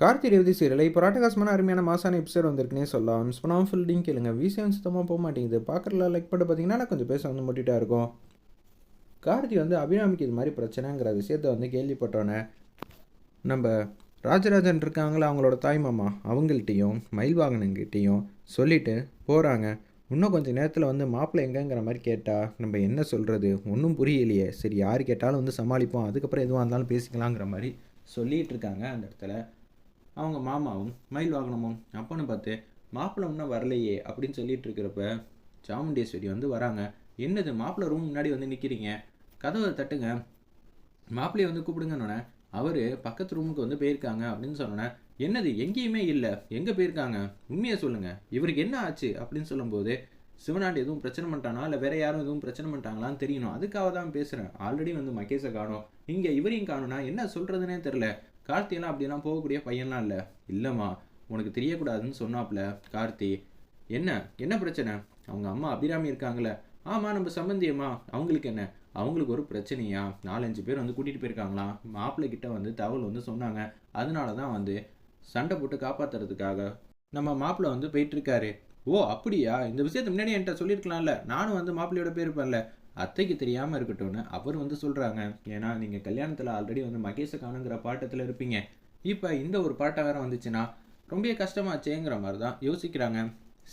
Karthi Revathi serial. இப்போ ராட்டகாசமான அருமையான மாசான எபிசோட் வந்திருக்குனே சொல்லலாம். மிஸ் பண்ணாமல் ஃபுல் லிங்க் கேளுங்க விசிஎம் சுத்தமாக போக மாட்டேங்குது. பார்க்குறல லைக் பண்ணி பார்த்தீங்கன்னா கொஞ்சம் பேச வந்து முட்டிட்டா இருக்கும். கார்த்தி வந்து அபிராமிக்கு இது மாதிரி பிரச்சனைங்கிற விஷயத்த வந்து கேள்விப்பட்டோன்னே நம்ம ராஜராஜன் இருக்காங்களா? அவங்களோட தாய் மாமா அவங்கள்ட்டையும் மயில்வாகனங்கிட்டையும் சொல்லிட்டு போகிறாங்க இன்னும் கொஞ்சம் நேரத்தில் வந்து மாப்பிள்ளை எங்கேங்கிற மாதிரி கேட்டால் நம்ம என்ன சொல்கிறது ஒன்றும் புரியலையே. சரி யார் கேட்டாலும் வந்து சமாளிப்போம். அதுக்கப்புறம் எதுவாக இருந்தாலும் பேசிக்கலாங்கிற மாதிரி சொல்லிகிட்டு இருக்காங்க அந்த இடத்துல. அவங்க மாமாவும் மயில் வாகனமும் அப்பன்னு பார்த்து மாப்பிள்ளை இன்னும் வரலையே அப்படின்னு சொல்லிட்டு இருக்கிறப்ப சாமுண்டேஸ்வரி வந்து வராங்க. என்னது மாப்பிள்ளை ரூம் முன்னாடி வந்து நிற்கிறீங்க கதவை தட்டுங்க. மாப்பிள்ளையை வந்து கூப்பிடுங்கன்னொன்னே அவர் பக்கத்து ரூமுக்கு வந்து போயிருக்காங்க அப்படின்னு சொன்னோன்னே என்னது எங்கேயுமே இல்லை. எங்கே போயிருக்காங்க? உண்மையை சொல்லுங்கள் இவருக்கு என்ன ஆச்சு? அப்படின்னு சொல்லும்போது சிவனாண்டி எதுவும் பிரச்சனை பண்ணிட்டானா? இல்லை வேற யாரும் எதுவும் பிரச்சனை பண்ணிட்டாங்களான்னு தெரியணும். அதுக்காக தான் பேசுகிறேன் ஆல்ரெடி வந்து மகேஷை காணும். இங்கே இவரையும் காணும்னா என்ன சொல்கிறதுனே தெரில கார்த்தியெல்லாம் அப்படிலாம் போகக்கூடிய பையன்லாம் இல்லை. இல்லைம்மா உனக்கு தெரியக்கூடாதுன்னு சொன்னாப்புல கார்த்தி. என்ன? என்ன பிரச்சனை? அவங்க அம்மா அபிராமி இருக்காங்களே ஆமாம் நம்ம சம்பந்தியம்மா. அவங்களுக்கு என்ன? அவங்களுக்கு ஒரு பிரச்சனையா? நாலஞ்சு பேர் வந்து கூட்டிகிட்டு போயிருக்காங்களாம் மாப்பிள்ளை கிட்ட வந்து தகவல் வந்து சொன்னாங்க. அதனால தான் வந்து சண்டை போட்டு காப்பாற்றுறதுக்காக நம்ம மாப்பிள்ளை வந்து போயிட்டுருக்காரு ஓ அப்படியா? இந்த விஷயத்தை முன்னாடி என்கிட்ட சொல்லியிருக்கலாம்ல. நானும் வந்து மாப்பிள்ளையோட போயிருப்பேன்ல. அத்தைக்கு தெரியாமல் இருக்கட்டும்னு அவர் வந்து சொல்கிறாங்க ஏன்னா நீங்கள் கல்யாணத்தில் ஆல்ரெடி வந்து மகேஷ காணுங்கிற பாட்டத்தில் இருப்பீங்க. இப்போ இந்த ஒரு பாட்டை வேறு வந்துச்சுன்னா ரொம்ப கஷ்டமாச்சேங்கிற மாதிரி தான் யோசிக்கிறாங்க.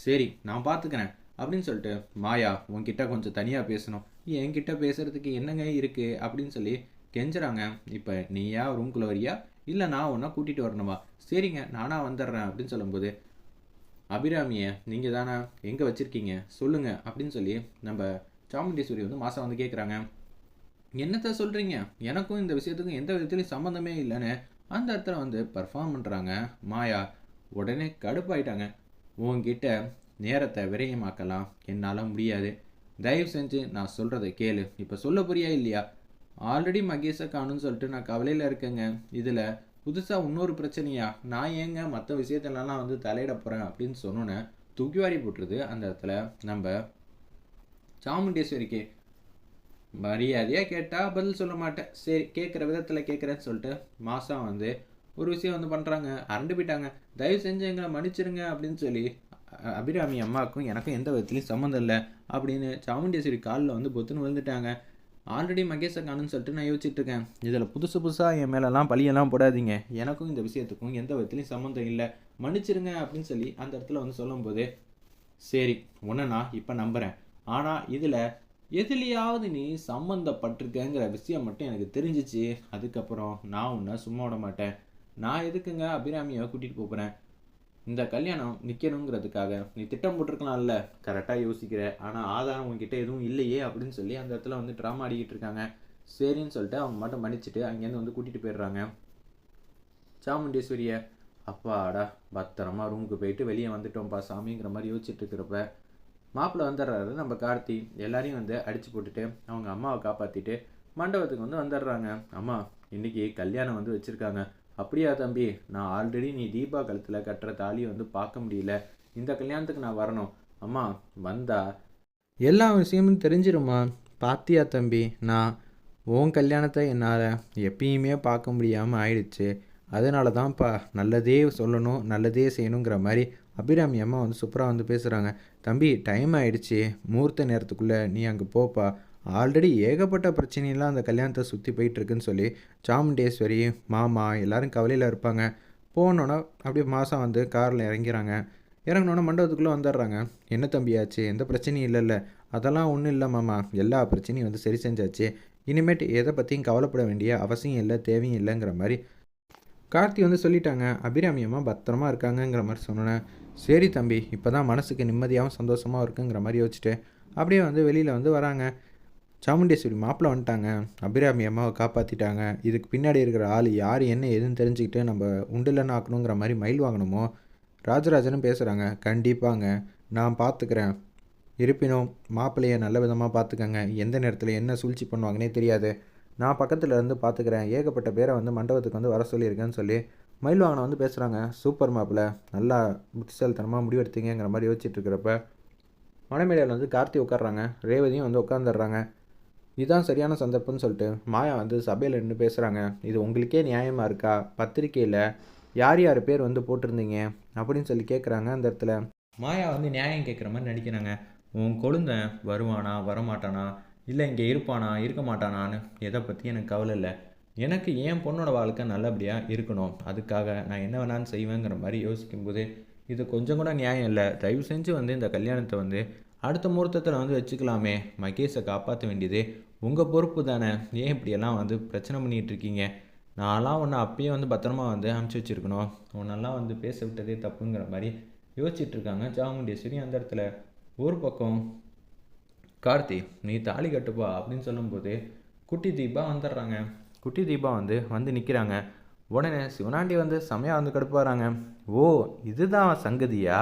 சரி நான் பார்த்துக்கிறேன் அப்படின்னு சொல்லிட்டு மாயா உன்கிட்ட கொஞ்சம் தனியாக பேசணும். என்கிட்ட பேசுகிறதுக்கு என்னங்க இருக்குது அப்படின்னு சொல்லி கெஞ்சுறாங்க. இப்போ நீயா ரூம்குள்ளே வரியா? இல்லை நான் ஒன்றா கூட்டிகிட்டு வரணுமா? சரிங்க நானாக வந்துடுறேன் அப்படின்னு சொல்லும்போது அபிராமியை நீங்கள் தானே எங்கே வச்சுருக்கீங்க? சொல்லுங்கள் அப்படின்னு சொல்லி நம்ம சாமுண்டீஸ்வரி வந்து மாதம் வந்து கேட்குறாங்க என்னத்த சொல்கிறீங்க எனக்கும் இந்த விஷயத்துக்கும் எந்த விதத்துலையும் சம்மந்தமே இல்லைன்னு அந்த இடத்துல வந்து பர்ஃபார்ம் பண்ணுறாங்க மாயா. உடனே கடுப்பாயிட்டாங்க. உங்ககிட்ட நேரத்தை விரயமாக்கலாம். என்னால் முடியாது. தயவு செஞ்சு நான் சொல்கிறத கேளு. இப்போ சொல்ல புரியா இல்லையா? ஆல்ரெடி மகேஷை காணுன்னு சொல்லிட்டு நான் கவலையில் இருக்கேங்க. இதில் புதுசாக இன்னொரு பிரச்சனையா? நான் ஏங்க மற்ற விஷயத்துலலாம் வந்து தலையிட போகிறேன் அப்படின்னு சொன்னோன்னே தூக்கி வாரி போட்டுருது அந்த இடத்துல. நம்ம சாமுண்டேஸ்வரிக்கு. மரியாதையாக கேட்டால் பதில் சொல்ல மாட்டேன். சரி கேட்குற விதத்தில் கேட்குறேன்னு சொல்லிட்டு மாதம் வந்து ஒரு விஷயம் வந்து பண்ணுறாங்க அரண்டு போயிட்டாங்க. தயவு செஞ்சு எங்களை மன்னிச்சிருங்க அப்படின்னு சொல்லி அபிராமி அம்மாவுக்கும் எனக்கும் எந்த விதத்துலையும் சம்மந்தம் இல்லை அப்படின்னு சாமுண்டேஸ்வரி காலில் வந்து பொத்துன்னு விழுந்துட்டாங்க. ஆல்ரெடி மகேஷை காணுன்னு சொல்லிட்டு நான் யோசிச்சுட்டு இருக்கேன். இதில் புதுசு புதுசாக என் மேலெல்லாம் பழியெல்லாம் போடாதீங்க. எனக்கும் இந்த விஷயத்துக்கும் எந்த விதத்துலையும் சம்மந்தம் இல்லை. மன்னிச்சிருங்க அப்படின்னு சொல்லி அந்த இடத்துல வந்து சொல்லும்போது சரி உன்னை நான் இப்போ நம்புகிறேன் ஆனால் இதில் எதுலையாவது நீ சம்மந்தப்பட்டிருக்கேங்கிற விஷயம் மட்டும் எனக்கு தெரிஞ்சிச்சு. அதுக்கப்புறம் நான் உன்னை சும்மா விட மாட்டேன். நான் எதுக்குங்க அபிராமியை கூட்டிகிட்டு போகிறேன் இந்த கல்யாணம் நிற்கணுங்கிறதுக்காக நீ திட்டம் போட்டிருக்கலாம்ல. கரெக்டாக யோசிக்கிற. ஆனால் ஆதாரம் உங்ககிட்ட எதுவும் இல்லையே அப்படின்னு சொல்லி அந்த இடத்துல வந்து ட்ராமா ஆடிக்கிட்டு இருக்காங்க. சரின்னு சொல்லிட்டு அவங்க மட்டும் மன்னிச்சுட்டு அங்கேருந்து வந்து கூட்டிகிட்டு போயிடுறாங்க. சாமுண்டேஸ்வரியை அப்பாடா பத்திரமா ரூமுக்கு போயிட்டு வெளியே வந்துட்டோம்ப்பா சாமிங்கிற மாதிரி யோசிச்சுட்டு இருக்கிறப்ப மாப்பிள்ளை வந்துடுறாரு. நம்ம கார்த்தி எல்லாரையும் வந்து அடிச்சு போட்டுட்டு அவங்க அம்மாவை காப்பாற்றிட்டு மண்டபத்துக்கு வந்து வந்துடுறாங்க. அம்மா இன்னைக்கு கல்யாணம் வந்து வச்சுருக்காங்க. அப்படியா தம்பி நான் ஆல்ரெடி நீ தீபா கழுத்தில் கட்டுற தாலியை வந்து பார்க்க முடியல. இந்த கல்யாணத்துக்கு நான் வரணும். அம்மா வந்தா. எல்லா விஷயமும் தெரிஞ்சிருமா பாத்தியா தம்பி நான் உன் கல்யாணத்தை என்னால் எப்பயுமே பார்க்க முடியாமல் ஆயிடுச்சு. அதனால தான்ப்பா நல்லதே சொல்லணும் நல்லதே செய்யணுங்கிற மாதிரி அபிராமி அம்மா வந்து சூப்பராக வந்து பேசுகிறாங்க தம்பி டைம் ஆயிடுச்சு. முகூர்த்த நேரத்துக்குள்ளே நீ அங்கே போப்பா. ஆல்ரெடி ஏகப்பட்ட பிரச்சனையெல்லாம் அந்த கல்யாணத்தை சுற்றி போயிட்டுருக்குன்னு சொல்லி சாமுண்டேஸ்வரி மாமா எல்லோரும் கவலையில் இருப்பாங்க. போனோன்னே அப்படியே மாதம் வந்து காரில் இறங்கிறாங்க. இறங்கினோன்னே மண்டபத்துக்குள்ளே வந்துடுறாங்க. என்ன தம்பியாச்சு எந்த பிரச்சனையும் இல்லைல்ல. அதெல்லாம் ஒன்றும் இல்லை மாமா. எல்லா பிரச்சனையும் வந்து சரி செஞ்சாச்சு. இனிமேட்டு எதை பற்றியும் கவலைப்பட வேண்டிய அவசியம் இல்லை தேவையும் இல்லைங்கிற மாதிரி கார்த்தி வந்து சொல்லிட்டாங்க அபிராமி அம்மா பத்திரமா இருக்காங்கங்கிற மாதிரி சொன்னேன் சரி தம்பி இப்போ தான் மனசுக்கு நிம்மதியாகவும் சந்தோஷமாக இருக்குங்கிற மாதிரி யோசிச்சுட்டு அப்படியே வந்து வெளியில் வந்து வராங்க. சாமுண்டேஸ்வரி மாப்பிள்ள வந்துட்டாங்க. அபிராமி அம்மாவை காப்பாற்றிட்டாங்க இதுக்கு பின்னாடி இருக்கிற ஆள் யார் என்ன ஏதுன்னு தெரிஞ்சுக்கிட்டு நம்ம உண்டில்லன்னு ஆக்கணுங்கிற மாதிரி மயில் வாங்கணுமோ? ராஜராஜனும் பேசுகிறாங்க கண்டிப்பாங்க நான் பார்த்துக்கிறேன் இருப்பினும் மாப்பிள்ளையை நல்ல விதமாக பார்த்துக்கங்க எந்த நேரத்தில் என்ன சூழ்ச்சி பண்ணுவாங்கன்னே தெரியாது. நான் பக்கத்தில் இருந்து பார்த்துக்கிறேன் ஏகப்பட்ட பேரை வந்து மண்டபத்துக்கு வந்து வர சொல்லியிருக்கேன்னு சொல்லி மயில் வாகனம் வந்து பேசுகிறாங்க சூப்பர் மாப்பில் நல்லா புத்திசாலித்தனமாக முடிவெடுத்தீங்கிற மாதிரி யோசிச்சுட்டு இருக்கிறப்ப வந்து கார்த்தி உட்காடுறாங்க ரேவதியும் வந்து உட்காந்துடுறாங்க இதுதான் சரியான சந்தர்ப்பம்னு சொல்லிட்டு மாயா வந்து சபையில் நின்று பேசுகிறாங்க இது உங்களுக்கே நியாயமாக இருக்கா? பத்திரிக்கையில் யார் யார் பேர் வந்து போட்டிருந்தீங்க? அப்படின்னு சொல்லி கேட்குறாங்க அந்த இடத்துல. மாயா வந்து நியாயம் கேட்குற மாதிரி நடிக்கிறாங்க. உன் கொழுந்தன் வருவானா வரமாட்டானா? இல்லை இங்கே இருப்பானா இருக்க மாட்டானான்னு எதை பற்றி எனக்கு கவலை இல்லை. எனக்கு என் பொண்ணோட வாழ்க்கை நல்லபடியாக இருக்கணும். அதுக்காக நான் என்ன வேணாலும் செய்வேங்கிற மாதிரி யோசிக்கும்போது இது கொஞ்சம் கூட நியாயம் இல்லை. தயவு செஞ்சு வந்து இந்த கல்யாணத்தை வந்து அடுத்த முகூர்த்தத்தில் வந்து வச்சுக்கலாமே. மகேஷை காப்பாற்ற வேண்டியது உங்கள் பொறுப்பு தானே. ஏன் இப்படியெல்லாம் வந்து பிரச்சனை பண்ணிகிட்டு இருக்கீங்க? நான்லாம் ஒன்று அப்பயே வந்து பத்திரமா வந்து அனுப்பிச்சி வச்சுருக்கணும். உன்னெல்லாம் வந்து பேச விட்டதே தப்புங்கிற மாதிரி யோசிச்சுட்ருக்காங்க ஜாமுண்டேஸ்வரி சாமுண்டேஸ்வரி அந்த இடத்துல. ஒரு பக்கம் கார்த்தி நீ தாலி கட்டுப்பா அப்படின்னு சொல்லும்போது குட்டி தீபா வந்துடுறாங்க. குட்டி தீபா வந்து வந்து நிற்கிறாங்க உடனே சிவனாண்டி வந்து செமையாக வந்து கடுப்பாகிறாங்க ஓ இதுதான் சங்கதியா?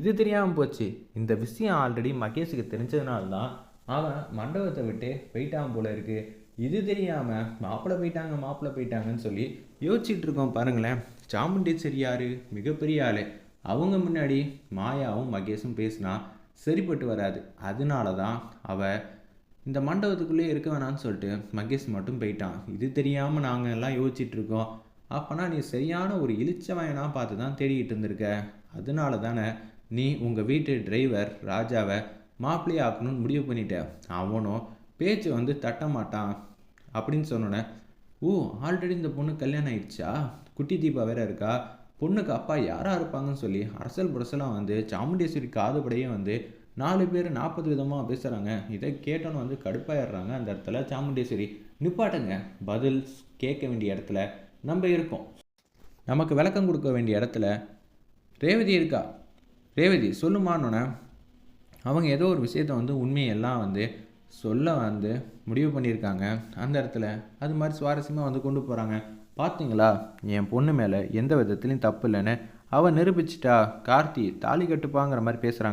இது தெரியாமல் போச்சு. இந்த விஷயம் ஆல்ரெடி மகேஷுக்கு தெரிஞ்சதுனால தான் அவன் மண்டபத்தை விட்டு போயிட்டான் போல இருக்கு. இது தெரியாமல் மாப்பிள்ளை போயிட்டாங்க மாப்பிள்ளை போயிட்டாங்கன்னு சொல்லி யோசிச்சுட்டு இருக்கோம் பாருங்களேன். சாமுண்டீஸ்வரி யாரு? மிகப்பெரிய ஆளு. அவங்க முன்னாடி மாயாவும் மகேஷும் பேசினா சரிப்பட்டு வராது. அதனால தான் அவ இந்த மண்டபத்துக்குள்ளேயே இருக்க வேணான்னு சொல்லிட்டு மகேஷ் மட்டும் போயிட்டான். இது தெரியாமல் நாங்கள் எல்லாம் யோசிச்சுட்டு இருக்கோம். அப்போனா நீ சரியான ஒரு இழிச்சவனா பார்த்து தான் தேடிக்கிட்டு இருந்திருக்க. அதனால தானே நீ உங்கள் வீட்டு டிரைவர் ராஜாவை மாப்பிள்ளையை ஆக்கணும்னு முடிவு பண்ணிட்ட. அவனும் பேச்சு வந்து தட்ட மாட்டான். அப்படின்னு சொன்னோன்னே ஓ ஆல்ரெடி இந்த பொண்ணு கல்யாணம் ஆயிடுச்சா? குட்டி தீபா வேற இருக்கா? பொண்ணுக்கு அப்பா யாராக இருப்பாங்கன்னு சொல்லி அரசல் புரசலாக வந்து சாமுண்டேஸ்வரி காதுபடையே வந்து நாலு பேர் நாற்பது விதமாக பேசுகிறாங்க இதை கேட்டோன்னு வந்து கடுப்பாயிடுறாங்க அந்த இடத்துல சாமுண்டேஸ்வரி. நிப்பாட்டுங்க. பதில் கேட்க வேண்டிய இடத்துல நம்ம இருக்கோம். நமக்கு விளக்கம் கொடுக்க வேண்டிய இடத்துல ரேவதி இருக்கா? ரேவதி சொல்லுமானோன்னே அவங்க ஏதோ ஒரு விஷயத்த வந்து உண்மையெல்லாம் வந்து சொல்ல வந்து முடிவு பண்ணியிருக்காங்க. அந்த இடத்துல அது மாதிரி சுவாரஸ்யமாக வந்து கொண்டு போகிறாங்க பார்த்தீங்களா என் பொண்ணு மேலே எந்த விதத்துலையும் தப்பு இல்லைன்னு அவன் நிரூபிச்சிட்டா. கார்த்தி தாலி கட்டுப்பாங்கிற மாதிரி பேசுகிறாங்க